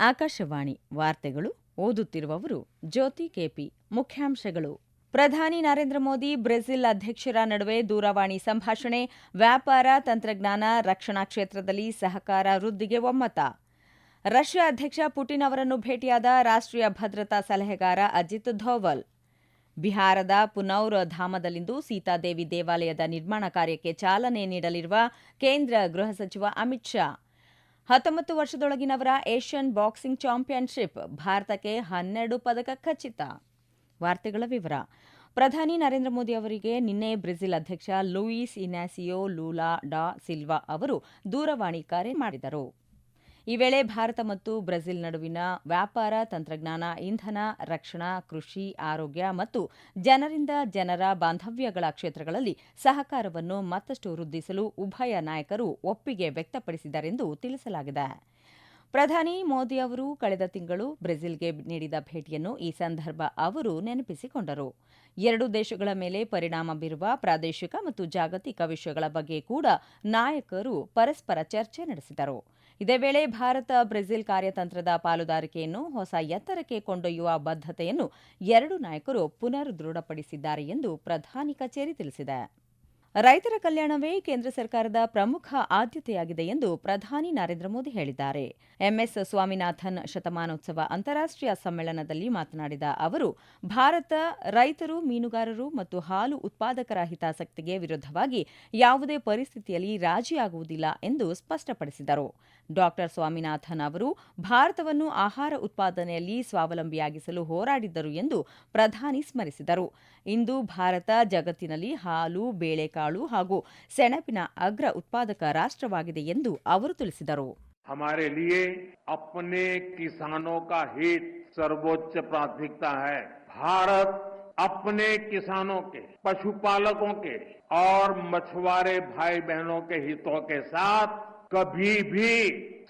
ಆಕಾಶವಾಣಿ ವಾರ್ತೆಗಳು ಓದುತ್ತಿರುವವರು ಜ್ಯೋತಿ ಕೆಪಿ. ಮುಖ್ಯಾಂಶಗಳು. ಪ್ರಧಾನಿ ನರೇಂದ್ರ ಮೋದಿ, ಬ್ರೆಜಿಲ್ ಅಧ್ಯಕ್ಷರ ನಡುವೆ ದೂರವಾಣಿ ಸಂಭಾಷಣೆ, ವ್ಯಾಪಾರ, ತಂತ್ರಜ್ಞಾನ, ರಕ್ಷಣಾ ಕ್ಷೇತ್ರದಲ್ಲಿ ಸಹಕಾರ ವೃದ್ಧಿಗೆ ಒಮ್ಮತ. ರಷ್ಯಾ ಅಧ್ಯಕ್ಷ ಪುಟಿನ್ ಅವರನ್ನು ಭೇಟಿಯಾದ ರಾಷ್ಟ್ರೀಯ ಭದ್ರತಾ ಸಲಹೆಗಾರ ಅಜಿತ್ ಧೋವಲ್. ಬಿಹಾರದ ಪುನೌರ್ ಧಾಮದಲ್ಲಿಂದು ಸೀತಾದೇವಿ ದೇವಾಲಯದ ನಿರ್ಮಾಣ ಕಾರ್ಯಕ್ಕೆ ಚಾಲನೆ ನೀಡಲಿರುವ ಕೇಂದ್ರ ಗೃಹ ಸಚಿವ ಅಮಿತ್ ಶಾ. ಹತ್ತೊಂಬತ್ತು ವರ್ಷದೊಳಗಿನವರ ಏಷ್ಯನ್ ಬಾಕ್ಸಿಂಗ್ ಚಾಂಪಿಯನ್ಶಿಪ್ ಭಾರತಕ್ಕೆ ಹನ್ನೆರಡು ಪದಕ ಖಚಿತ. ವಾರ್ತೆಗಳ ವಿವರ. ಪ್ರಧಾನಿ ನರೇಂದ್ರ ಮೋದಿ ಅವರಿಗೆ ನಿನ್ನೆ ಬ್ರೆಜಿಲ್ ಅಧ್ಯಕ್ಷ ಲೂಯಿಸ್ ಇನಾಸಿಯೋ ಲೂಲಾ ಡಾ ಸಿಲ್ವಾ ಅವರು ದೂರವಾಣಿ ಕರೆ ಮಾಡಿದರು. ಈ ವೇಳೆ ಭಾರತ ಮತ್ತು ಬ್ರೆಜಿಲ್ ನಡುವಿನ ವ್ಯಾಪಾರ, ತಂತ್ರಜ್ಞಾನ, ಇಂಧನ, ರಕ್ಷಣಾ, ಕೃಷಿ, ಆರೋಗ್ಯ ಮತ್ತು ಜನರಿಂದ ಜನರ ಬಾಂಧವ್ಯಗಳ ಕ್ಷೇತ್ರಗಳಲ್ಲಿ ಸಹಕಾರವನ್ನು ಮತ್ತಷ್ಟು ವೃದ್ಧಿಸಲು ಉಭಯ ನಾಯಕರು ಒಪ್ಪಿಗೆ ವ್ಯಕ್ತಪಡಿಸಿದರೆಂದು ತಿಳಿಸಲಾಗಿದೆ. ಪ್ರಧಾನಿ ಮೋದಿ ಅವರು ಕಳೆದ ತಿಂಗಳು ಬ್ರೆಜಿಲ್ಗೆ ನೀಡಿದ ಭೇಟಿಯನ್ನು ಈ ಸಂದರ್ಭ ಅವರು ನೆನಪಿಸಿಕೊಂಡರು. ಎರಡು ದೇಶಗಳ ಮೇಲೆ ಪರಿಣಾಮ ಬೀರುವ ಪ್ರಾದೇಶಿಕ ಮತ್ತು ಜಾಗತಿಕ ವಿಷಯಗಳ ಬಗ್ಗೆ ಕೂಡ ನಾಯಕರು ಪರಸ್ಪರ ಚರ್ಚೆ ನಡೆಸಿದರು. ಇದೇ ವೇಳೆ ಭಾರತ, ಬ್ರೆಜಿಲ್ ಕಾರ್ಯತಂತ್ರದ ಪಾಲುದಾರಿಕೆಯನ್ನು ಹೊಸ ಎತ್ತರಕ್ಕೆ ಕೊಂಡೊಯ್ಯುವ ಬದ್ಧತೆಯನ್ನು ಎರಡು ನಾಯಕರು ಪುನರ್ ದೃಢಪಡಿಸಿದ್ದಾರೆ ಎಂದು ಪ್ರಧಾನಿ ಕಚೇರಿ ತಿಳಿಸಿದೆ. ರೈತರ ಕಲ್ಯಾಣವೇ ಕೇಂದ್ರ ಸರ್ಕಾರದ ಪ್ರಮುಖ ಆದ್ಯತೆಯಾಗಿದೆ ಎಂದು ಪ್ರಧಾನಿ ನರೇಂದ್ರ ಮೋದಿ ಹೇಳಿದ್ದಾರೆ. ಎಂಎಸ್ ಸ್ವಾಮಿನಾಥನ್ ಶತಮಾನೋತ್ಸವ ಅಂತಾರಾಷ್ಟೀಯ ಸಮ್ಮೇಳನದಲ್ಲಿ ಮಾತನಾಡಿದ ಅವರು, ಭಾರತ ರೈತರು, ಮೀನುಗಾರರು ಮತ್ತು ಹಾಲು ಉತ್ಪಾದಕರ ಹಿತಾಸಕ್ತಿಗೆ ವಿರುದ್ಧವಾಗಿ ಯಾವುದೇ ಪರಿಸ್ಥಿತಿಯಲ್ಲಿ ರಾಜಿಯಾಗುವುದಿಲ್ಲ ಎಂದು ಸ್ಪಷ್ಟಪಡಿಸಿದರು. ಡಾ ಸ್ವಾಮಿನಾಥನ್ ಅವರು ಭಾರತವನ್ನು ಆಹಾರ ಉತ್ಪಾದನೆಯಲ್ಲಿ ಸ್ವಾವಲಂಬಿಯಾಗಿಸಲು ಹೋರಾಡಿದ್ದರು ಎಂದು ಪ್ರಧಾನಿ ಸ್ಮರಿಸಿದರು ಇಂದು ಭಾರತ ಜಗತ್ತಿನಲ್ಲಿ ಹಾಲು ಬೇಳೆಕಾಳು ಹಾಗೂ ಸೆಣಬಿನ ಅಗ್ರ ಉತ್ಪಾದಕ ರಾಷ್ಟ್ರವಾಗಿದೆ ಎಂದು ಅವರು ತಿಳಿಸಿದರು हमारे लिए अपने किसानों का हित सर्वोच्च प्राथमिकता है भारत अपने किसानों के पशुपालकों के और मछुआरे भाई बहनों के हितों के साथ कभी भी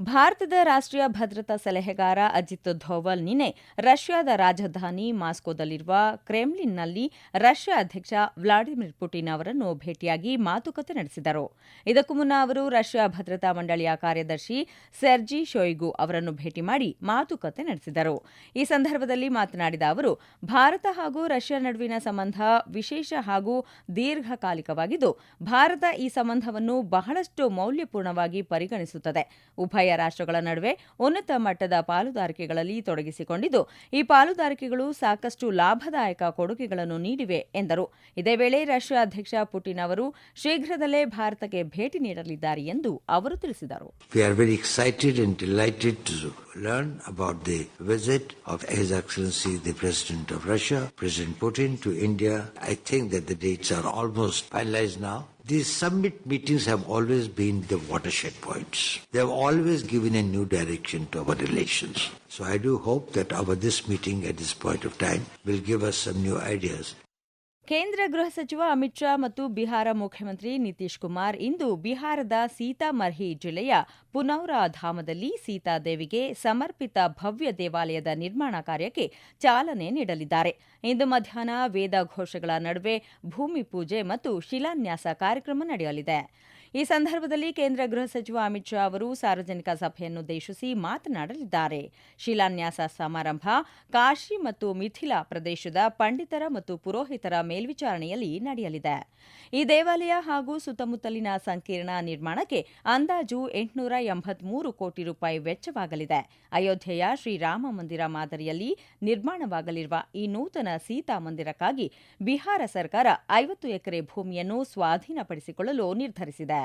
ಭಾರತದ ರಾಷ್ಟ್ರೀಯ ಭದ್ರತಾ ಸಲಹೆಗಾರ ಅಜಿತ್ ಧೋವಲ್ ನಿನ್ನೆ ರಷ್ಯಾದ ರಾಜಧಾನಿ ಮಾಸ್ಕೋದಲ್ಲಿರುವ ಕ್ರೆಮ್ಲಿನ್ನಲ್ಲಿ ರಷ್ಯಾ ಅಧ್ಯಕ್ಷ ವ್ಲಾಡಿಮಿರ್ ಪುಟಿನ್ ಅವರನ್ನು ಭೇಟಿಯಾಗಿ ಮಾತುಕತೆ ನಡೆಸಿದರು. ಇದಕ್ಕೂ ಮುನ್ನ ಅವರು ರಷ್ಯಾ ಭದ್ರತಾ ಮಂಡಳಿಯ ಕಾರ್ಯದರ್ಶಿ ಸೆರ್ಜಿ ಶೋಯ್ಗು ಅವರನ್ನು ಭೇಟಿ ಮಾಡಿ ಮಾತುಕತೆ ನಡೆಸಿದರು. ಈ ಸಂದರ್ಭದಲ್ಲಿ ಮಾತನಾಡಿದ ಅವರು, ಭಾರತ ಹಾಗೂ ರಷ್ಯಾ ನಡುವಿನ ಸಂಬಂಧ ವಿಶೇಷ ಹಾಗೂ ದೀರ್ಘಕಾಲಿಕವಾಗಿದ್ದು, ಭಾರತ ಈ ಸಂಬಂಧವನ್ನು ಬಹಳಷ್ಟು ಮೌಲ್ಯಪೂರ್ಣವಾಗಿ ಪರಿಗಣಿಸುತ್ತದೆ. ಉಭಯ ರಾಷ್ಟ್ರಗಳ ನಡುವೆ ಉನ್ನತ ಮಟ್ಟದ ಪಾಲುದಾರಿಕೆಗಳಲ್ಲಿ ತೊಡಗಿಸಿಕೊಂಡಿದ್ದು ಈ ಪಾಲುದಾರಿಕೆಗಳು ಸಾಕಷ್ಟು ಲಾಭದಾಯಕ ಕೊಡುಗೆಗಳನ್ನು ನೀಡಿವೆ ಎಂದರು ಇದೇ ವೇಳೆ ರಷ್ಯಾ ಅಧ್ಯಕ್ಷ ಪುಟಿನ್ ಅವರು ಶೀಘ್ರದಲ್ಲೇ ಭಾರತಕ್ಕೆ ಭೇಟಿ ನೀಡಲಿದ್ದಾರೆ ಎಂದು ಅವರು ತಿಳಿಸಿದರು learn about the visit of His Excellency the President of Russia, President Putin, to India. I think that the dates are almost finalized now. These summit meetings have always been the watershed points. They have always given a new direction to our relations. So I do hope that our this meeting at this point of time will give us some new ideas. ಕೇಂದ್ರ ಗೃಹ ಸಚಿವ ಅಮಿತ್ ಶಾ ಮತ್ತು ಬಿಹಾರ ಮುಖ್ಯಮಂತ್ರಿ ನಿತೀಶ್ ಕುಮಾರ್ ಇಂದು ಬಿಹಾರದ ಸೀತಾಮರ್ಹಿ ಜಿಲ್ಲೆಯ ಪುನೌರಾ ಧಾಮದಲ್ಲಿ ಸೀತಾದೇವಿಗೆ ಸಮರ್ಪಿತ ಭವ್ಯ ದೇವಾಲಯದ ನಿರ್ಮಾಣ ಕಾರ್ಯಕ್ಕೆ ಚಾಲನೆ ನೀಡಲಿದ್ದಾರೆ. ಇಂದು ಮಧ್ಯಾಹ್ನ ವೇದ ಘೋಷಗಳ ನಡುವೆ ಭೂಮಿ ಪೂಜೆ ಮತ್ತು ಶಿಲಾನ್ಯಾಸ ಕಾರ್ಯಕ್ರಮ ನಡೆಯಲಿದೆ. ಈ ಸಂದರ್ಭದಲ್ಲಿ ಕೇಂದ್ರ ಗೃಹ ಸಚಿವ ಅಮಿತ್ ಶಾ ಅವರು ಸಾರ್ವಜನಿಕ ಸಭೆಯನ್ನುದ್ದೇಶಿಸಿ ಮಾತನಾಡಲಿದ್ದಾರೆ. ಶಿಲಾನ್ಯಾಸ ಸಮಾರಂಭ ಕಾಶಿ ಮತ್ತು ಮಿಥಿಲಾ ಪ್ರದೇಶದ ಪಂಡಿತರ ಮತ್ತು ಪುರೋಹಿತರ ಮೇಲ್ವಿಚಾರಣೆಯಲ್ಲಿ ನಡೆಯಲಿದೆ. ಈ ದೇವಾಲಯ ಹಾಗೂ ಸುತ್ತಮುತ್ತಲಿನ ಸಂಕೀರ್ಣ ನಿರ್ಮಾಣಕ್ಕೆ ಅಂದಾಜು ಎಂಟುನೂರ ಎಂಬತ್ಮೂರು ಕೋಟಿ ರೂಪಾಯಿ ವೆಚ್ಚವಾಗಲಿದೆ. ಅಯೋಧ್ಯೆಯ ಶ್ರೀರಾಮ ಮಂದಿರ ಮಾದರಿಯಲ್ಲಿ ನಿರ್ಮಾಣವಾಗಲಿರುವ ಈ ನೂತನ ಸೀತಾ ಮಂದಿರಕ್ಕಾಗಿ ಬಿಹಾರ ಸರ್ಕಾರ ಐವತ್ತು ಎಕರೆ ಭೂಮಿಯನ್ನು ಸ್ವಾಧೀನಪಡಿಸಿಕೊಳ್ಳಲು ನಿರ್ಧರಿಸಿದೆ.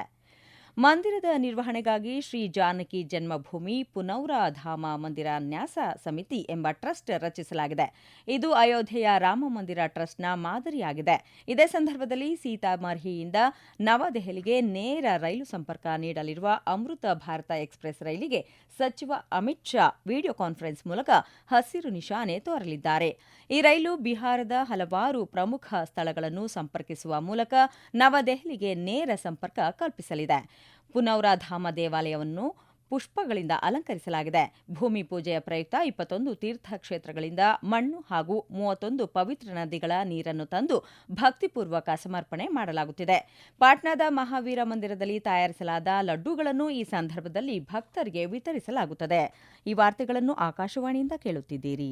ಮಂದಿರದ ನಿರ್ವಹಣೆಗಾಗಿ ಶ್ರೀ ಜಾನಕಿ ಜನ್ಮಭೂಮಿ ಪುನೌರಾಧಾಮ ಮಂದಿರ ನ್ಯಾಸ ಸಮಿತಿ ಎಂಬ ಟ್ರಸ್ಟ್ ರಚಿಸಲಾಗಿದೆ. ಇದು ಅಯೋಧ್ಯೆಯ ರಾಮ ಮಂದಿರ ಟ್ರಸ್ಟ್ನ ಮಾದರಿಯಾಗಿದೆ. ಇದೇ ಸಂದರ್ಭದಲ್ಲಿ ಸೀತಾಮರ್ಹಿಯಿಂದ ನವದೆಹಲಿಗೆ ನೇರ ರೈಲು ಸಂಪರ್ಕ ನೀಡಲಿರುವ ಅಮೃತ ಭಾರತ ಎಕ್ಸ್ಪ್ರೆಸ್ ರೈಲಿಗೆ ಸಚಿವ ಅಮಿತ್ ಶಾ ವಿಡಿಯೋ ಕಾನ್ಫರೆನ್ಸ್ ಮೂಲಕ ಹಸಿರು ನಿಶಾನೆ ತೋರಲಿದ್ದಾರೆ. ಈ ರೈಲು ಬಿಹಾರದ ಹಲವಾರು ಪ್ರಮುಖ ಸ್ಥಳಗಳನ್ನು ಸಂಪರ್ಕಿಸುವ ಮೂಲಕ ನವದೆಹಲಿಗೆ ನೇರ ಸಂಪರ್ಕ ಕಲ್ಪಿಸಲಿದೆ. ಪುನೌರಾಧಾಮ ದೇವಾಲಯವನ್ನು ಪುಷ್ಪಗಳಿಂದ ಅಲಂಕರಿಸಲಾಗಿದೆ. ಭೂಮಿ ಪೂಜೆಯ ಪ್ರಯುಕ್ತ ಇಪ್ಪತ್ತೊಂದು ತೀರ್ಥಕ್ಷೇತ್ರಗಳಿಂದ ಮಣ್ಣು ಹಾಗೂ ಮೂವತ್ತೊಂದು ಪವಿತ್ರ ನದಿಗಳ ನೀರನ್ನು ತಂದು ಭಕ್ತಿಪೂರ್ವಕ ಸಮರ್ಪಣೆ ಮಾಡಲಾಗುತ್ತಿದೆ. ಪಾಟ್ನಾದ ಮಹಾವೀರ ಮಂದಿರದಲ್ಲಿ ತಯಾರಿಸಲಾದ ಲಡ್ಡುಗಳನ್ನು ಈ ಸಂದರ್ಭದಲ್ಲಿ ಭಕ್ತರಿಗೆ ವಿತರಿಸಲಾಗುತ್ತದೆ. ಈ ವಾರ್ತೆಗಳನ್ನು ಆಕಾಶವಾಣಿಯಿಂದ ಕೇಳುತ್ತಿದ್ದೀರಿ.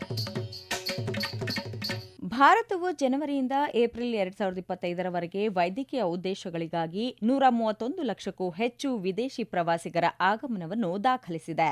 ಭಾರತವು ಜನವರಿಯಿಂದ ಏಪ್ರಿಲ್ ಎರಡ್ ಸಾವಿರದ ಇಪ್ಪತ್ತೈದರವರೆಗೆ ವೈದ್ಯಕೀಯ ಉದ್ದೇಶಗಳಿಗಾಗಿ ನೂರ ಮೂವತ್ತೊಂದು ಲಕ್ಷಕ್ಕೂ ಹೆಚ್ಚು ವಿದೇಶಿ ಪ್ರವಾಸಿಗರ ಆಗಮನವನ್ನು ದಾಖಲಿಸಿದೆ.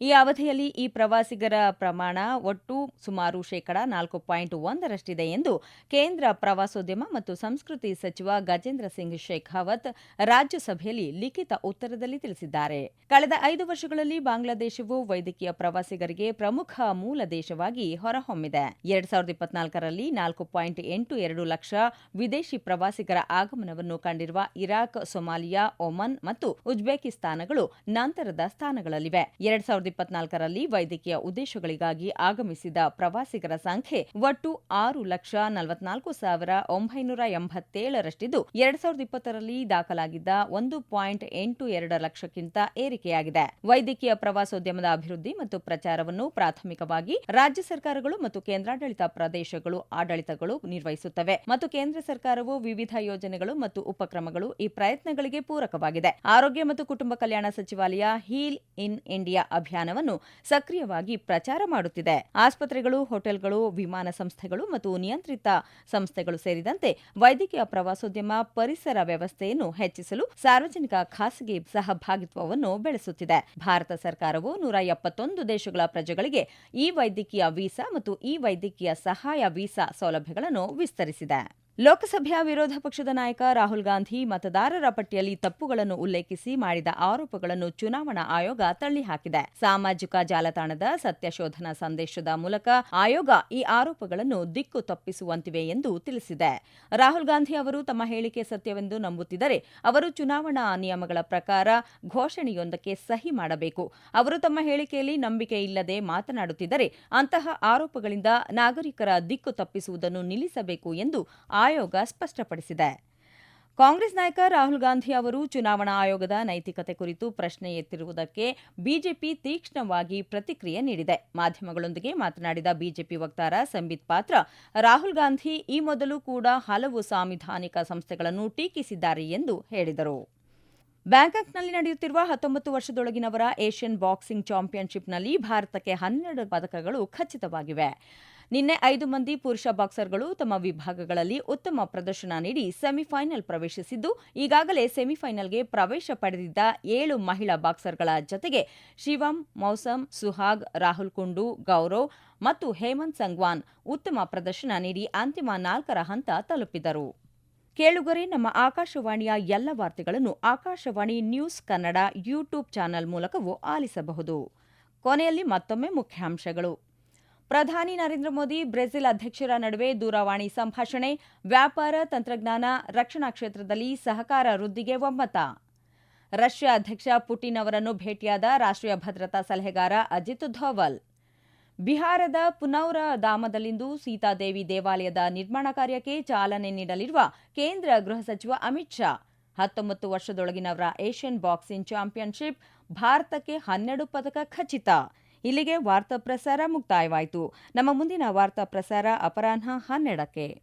ಈ ಅವಧಿಯಲ್ಲಿ ಈ ಪ್ರವಾಸಿಗರ ಪ್ರಮಾಣ ಒಟ್ಟು ಸುಮಾರು ಶೇಕಡಾ ನಾಲ್ಕು ಪಾಯಿಂಟ್ ಒಂದರಷ್ಟಿದೆ ಎಂದು ಕೇಂದ್ರ ಪ್ರವಾಸೋದ್ಯಮ ಮತ್ತು ಸಂಸ್ಕೃತಿ ಸಚಿವ ಗಜೇಂದ್ರ ಸಿಂಗ್ ಶೇಖಾವತ್ ರಾಜ್ಯಸಭೆಯಲ್ಲಿ ಲಿಖಿತ ಉತ್ತರದಲ್ಲಿ ತಿಳಿಸಿದ್ದಾರೆ. ಕಳೆದ ಐದು ವರ್ಷಗಳಲ್ಲಿ ಬಾಂಗ್ಲಾದೇಶವು ವೈದ್ಯಕೀಯ ಪ್ರವಾಸಿಗರಿಗೆ ಪ್ರಮುಖ ಮೂಲ ದೇಶವಾಗಿ ಹೊರಹೊಮ್ಮಿದೆ. ಎರಡ್ ಸಾವಿರದ ಇಪ್ಪತ್ನಾಲ್ಕರಲ್ಲಿ ನಾಲ್ಕು ಪಾಯಿಂಟ್ ಎಂಟು ಎರಡು ಲಕ್ಷ ವಿದೇಶಿ ಪ್ರವಾಸಿಗರ ಆಗಮನವನ್ನು ಕಂಡಿರುವ ಇರಾಕ್, ಸೊಮಾಲಿಯಾ, ಒಮನ್ ಮತ್ತು ಉಜ್ಬೇಕಿಸ್ತಾನಗಳು ನಂತರದ ಸ್ಥಾನಗಳಲ್ಲಿವೆ. ಎರಡ್ ಸಾವಿರದ ಇಪ್ಪತ್ನಾಲ್ಕರಲ್ಲಿ ವೈದ್ಯಕೀಯ ಉದ್ದೇಶಗಳಿಗಾಗಿ ಆಗಮಿಸಿದ ಪ್ರವಾಸಿಗರ ಸಂಖ್ಯೆ ಒಟ್ಟು ಆರು ಲಕ್ಷ ನಲವತ್ನಾಲ್ಕು ಸಾವಿರ ಒಂಬೈನೂರ ಎಂಬತ್ತೇಳರಷ್ಟಿದ್ದು, ಎರಡ್ ಸಾವಿರದ ಇಪ್ಪತ್ತರಲ್ಲಿ ದಾಖಲಾಗಿದ್ದ ಒಂದು ಪಾಯಿಂಟ್ ಎಂಟು ಎರಡು ಲಕ್ಷಕ್ಕಿಂತ ಏರಿಕೆಯಾಗಿದೆ. ವೈದ್ಯಕೀಯ ಪ್ರವಾಸೋದ್ಯಮದ ಅಭಿವೃದ್ಧಿ ಮತ್ತು ಪ್ರಚಾರವನ್ನು ಪ್ರಾಥಮಿಕವಾಗಿ ರಾಜ್ಯ ಸರ್ಕಾರಗಳು ಮತ್ತು ಕೇಂದ್ರಾಡಳಿತ ಪ್ರದೇಶಗಳು ಆಡಳಿತಗಳು ನಿರ್ವಹಿಸುತ್ತವೆ. ಮತ್ತು ಕೇಂದ್ರ ಸರ್ಕಾರವು ವಿವಿಧ ಯೋಜನೆಗಳು ಮತ್ತು ಉಪಕ್ರಮಗಳು ಈ ಪ್ರಯತ್ನಗಳಿಗೆ ಪೂರಕವಾಗಿದೆ. ಆರೋಗ್ಯ ಮತ್ತು ಕುಟುಂಬ ಕಲ್ಯಾಣ ಸಚಿವಾಲಯ ಹೀಲ್ ಇನ್ ಇಂಡಿಯಾ ಅಭಿಯಾನವನ್ನು ಸಕ್ರಿಯವಾಗಿ ಪ್ರಚಾರ ಮಾಡುತ್ತಿದೆ. ಆಸ್ಪತ್ರೆಗಳು, ಹೋಟೆಲ್ಗಳು, ವಿಮಾನ ಸಂಸ್ಥೆಗಳು ಮತ್ತು ನಿಯಂತ್ರಿತ ಸಂಸ್ಥೆಗಳು ಸೇರಿದಂತೆ ವೈದ್ಯಕೀಯ ಪ್ರವಾಸೋದ್ಯಮ ಪರಿಸರ ವ್ಯವಸ್ಥೆಯನ್ನು ಹೆಚ್ಚಿಸಲು ಸಾರ್ವಜನಿಕ ಖಾಸಗಿ ಸಹಭಾಗಿತ್ವವನ್ನು ಬೆಳೆಸುತ್ತಿದೆ. ಭಾರತ ಸರ್ಕಾರವು ನೂರ ಎಪ್ಪತ್ತೊಂದು ದೇಶಗಳ ಪ್ರಜೆಗಳಿಗೆ ಈ ವೈದ್ಯಕೀಯ ವೀಸಾ ಮತ್ತು ಈ ವೈದ್ಯಕೀಯ ಸಹಾಯ ವೀಸಾ ಸೌಲಭ್ಯಗಳನ್ನು ವಿಸ್ತರಿಸಿದೆ. ಲೋಕಸಭೆಯ ವಿರೋಧ ಪಕ್ಷದ ನಾಯಕ ರಾಹುಲ್ ಗಾಂಧಿ ಮತದಾರರ ಪಟ್ಟಿಯಲ್ಲಿ ತಪ್ಪುಗಳನ್ನು ಉಲ್ಲೇಖಿಸಿ ಮಾಡಿದ ಆರೋಪಗಳನ್ನು ಚುನಾವಣಾ ಆಯೋಗ ತಳ್ಳಿಹಾಕಿದೆ. ಸಾಮಾಜಿಕ ಜಾಲತಾಣದ ಸತ್ಯಶೋಧನಾ ಸಂದೇಶದ ಮೂಲಕ ಆಯೋಗ ಈ ಆರೋಪಗಳನ್ನು ದಿಕ್ಕು ತಪ್ಪಿಸುವಂತಿವೆ ಎಂದು ತಿಳಿಸಿದೆ. ರಾಹುಲ್ ಗಾಂಧಿ ಅವರು ತಮ್ಮ ಹೇಳಿಕೆ ಸತ್ಯವೆಂದು ನಂಬುತ್ತಿದ್ದರೆ ಅವರು ಚುನಾವಣಾ ನಿಯಮಗಳ ಪ್ರಕಾರ ಘೋಷಣೆಯೊಂದಕ್ಕೆ ಸಹಿ ಮಾಡಬೇಕು. ಅವರು ತಮ್ಮ ಹೇಳಿಕೆಯಲ್ಲಿ ನಂಬಿಕೆ ಇಲ್ಲದೆ ಮಾತನಾಡುತ್ತಿದ್ದರೆ ಅಂತಹ ಆರೋಪಗಳಿಂದ ನಾಗರಿಕರ ದಿಕ್ಕು ತಪ್ಪಿಸುವುದನ್ನು ನಿಲ್ಲಿಸಬೇಕು ಎಂದು ಆಯೋಗ ಸ್ಪಷ್ಟಪಡಿಸಿದೆ. ಕಾಂಗ್ರೆಸ್ ನಾಯಕ ರಾಹುಲ್ ಗಾಂಧಿ ಅವರು ಚುನಾವಣಾ ಆಯೋಗದ ನೈತಿಕತೆ ಕುರಿತು ಪ್ರಶ್ನೆ ಎತ್ತಿರುವುದಕ್ಕೆ ಬಿಜೆಪಿ ತೀಕ್ಷ್ಣವಾಗಿ ಪ್ರತಿಕ್ರಿಯೆ ನೀಡಿದೆ. ಮಾಧ್ಯಮಗಳೊಂದಿಗೆ ಮಾತನಾಡಿದ ಬಿಜೆಪಿ ವಕ್ತಾರ ಸಂಬಿತ್ ಪಾತ್ರ, ರಾಹುಲ್ ಗಾಂಧಿ ಈ ಮೊದಲು ಕೂಡ ಹಲವು ಸಾಂವಿಧಾನಿಕ ಸಂಸ್ಥೆಗಳನ್ನು ಟೀಕಿಸಿದ್ದಾರೆ ಎಂದು ಹೇಳಿದರು. ಬ್ಯಾಂಕಾಕ್ನಲ್ಲಿ ನಡೆಯುತ್ತಿರುವ ಹತ್ತೊಂಬತ್ತು ವರ್ಷದೊಳಗಿನವರ ಏಷ್ಯನ್ ಬಾಕ್ಸಿಂಗ್ ಚಾಂಪಿಯನ್ಶಿಪ್ನಲ್ಲಿ ಭಾರತಕ್ಕೆ ಹನ್ನೆರಡು ಪದಕಗಳು ಖಚಿತವಾಗಿವೆ. ನಿನ್ನೆ ಐದು ಮಂದಿ ಪುರುಷ ಬಾಕ್ಸರ್ಗಳು ತಮ್ಮ ವಿಭಾಗಗಳಲ್ಲಿ ಉತ್ತಮ ಪ್ರದರ್ಶನ ನೀಡಿ ಸೆಮಿಫೈನಲ್ ಪ್ರವೇಶಿಸಿದ್ದು, ಈಗಾಗಲೇ ಸೆಮಿಫೈನಲ್ಗೆ ಪ್ರವೇಶ ಪಡೆದಿದ್ದ ಏಳು ಮಹಿಳಾ ಬಾಕ್ಸರ್ಗಳ ಜತೆಗೆ ಶಿವಂ ಮೌಸಮ್ ಸುಹಾಗ್, ರಾಹುಲ್ ಕುಂಡು, ಗೌರವ್ ಮತ್ತು ಹೇಮಂತ್ ಸಂಗ್ವಾನ್ ಉತ್ತಮ ಪ್ರದರ್ಶನ ನೀಡಿ ಅಂತಿಮ ನಾಲ್ಕರ ಹಂತ ತಲುಪಿದರು. ಕೇಳುಗರೆ, ನಮ್ಮ ಆಕಾಶವಾಣಿಯ ಎಲ್ಲ ವಾರ್ತೆಗಳನ್ನು Akashvani news Kannada YouTube channel ಮೂಲಕವೂ ಆಲಿಸಬಹುದು. ಕೊನೆಯಲ್ಲಿ ಮತ್ತೊಮ್ಮೆ ಮುಖ್ಯಾಂಶಗಳು. ಪ್ರಧಾನಿ ನರೇಂದ್ರ ಮೋದಿ ಬ್ರೆಜಿಲ್ ಅಧ್ಯಕ್ಷರ ನಡುವೆ ದೂರವಾಣಿ ಸಂಭಾಷಣೆ, ವ್ಯಾಪಾರ, ತಂತ್ರಜ್ಞಾನ, ರಕ್ಷಣಾ ಕ್ಷೇತ್ರದಲ್ಲಿ ಸಹಕಾರ ವೃದ್ಧಿಗೆ ಒಮ್ಮತ. ರಷ್ಯಾ ಅಧ್ಯಕ್ಷ ಪುಟಿನ್ ಅವರನ್ನು ಭೇಟಿಯಾದ ರಾಷ್ಟ್ರೀಯ ಭದ್ರತಾ ಸಲಹೆಗಾರ ಅಜಿತ್ ಧೋವಲ್ ಬಿಹಾರದ ಪುನೌರ ಧಾಮದಲ್ಲಿಂದು ಸೀತಾದೇವಿ ದೇವಾಲಯದ ನಿರ್ಮಾಣ ಕಾರ್ಯಕ್ಕೆ ಚಾಲನೆ ನೀಡಲಿರುವ ಕೇಂದ್ರ ಗೃಹ ಸಚಿವ ಅಮಿತ್ ಶಾ, ಹತ್ತೊಂಬತ್ತು ವರ್ಷದೊಳಗಿನವರ ಏಷ್ಯನ್ ಬಾಕ್ಸಿಂಗ್ ಚಾಂಪಿಯನ್ಶಿಪ್, ಭಾರತಕ್ಕೆ ಹನ್ನೆರಡು ಪದಕ ಖಚಿತ. ಇಲ್ಲಿಗೆ ವಾರ್ತಾ ಪ್ರಸಾರ ಮುಕ್ತಾಯವಾಯಿತು. ನಮ್ಮ ಮುಂದಿನ ವಾರ್ತಾ ಪ್ರಸಾರ ಅಪರಾಹ್ನ ಹನ್ನೆರಡಕ್ಕೆ.